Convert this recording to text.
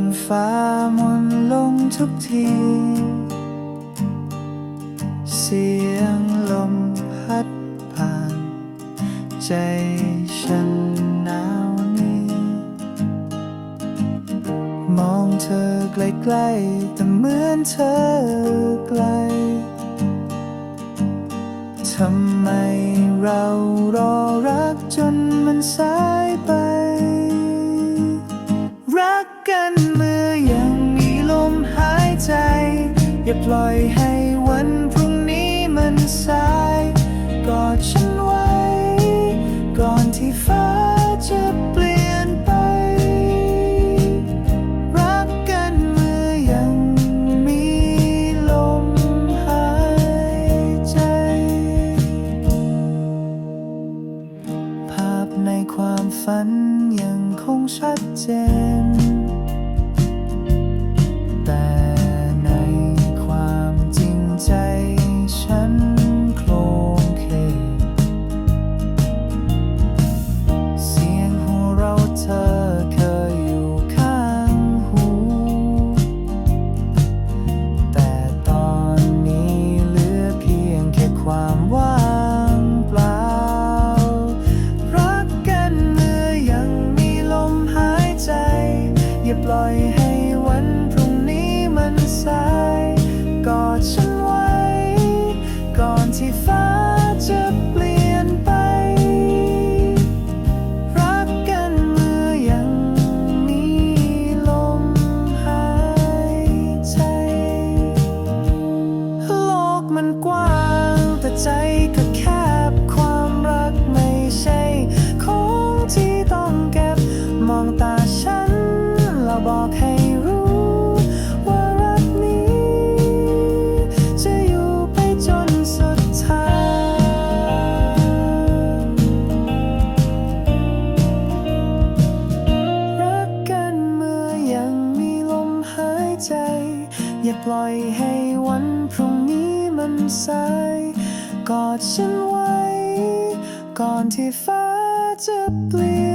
นฟ้ามนลงทุกที เสียงลมพัดผ่าน ใจฉันหนาวนี้ มองเธอไกลๆแต่เหมือนเธอไกล ทำไมเรารอรักจนมันสายไป กกันเมื่อยังมีลมหายใจ อย่าปล่อยให้วันพรุ่งนี้มันสายกอดฉันไว้ ก่อนที่ฟ้าจะเปลี่ยนไป รักกันเมื่อยังมีลมหายใจ ภาพในความฝันยังคงชัดเจน อยให้วันพรุ่งนี้มันสาย กอดฉันไว้ ก่อนที่ฟ้าจะเปลี่ยนไป รักกันเมื่อยังมีลมหายใจ โลกมันกว้างแต่ใจก็แคบความรักไม่ใช่ ของที่ต้องเก็บมองตาฉัน บอกให้รู้ว่ารักนี้ จะอยู่ไปจนสุดทางรักกันเมื่อยังมีลมหายใจ อย่าปล่อยให้วันพรุ่งนี้มันสายกอดฉันไว้ ก่อนที่ฟ้าจะเปลี่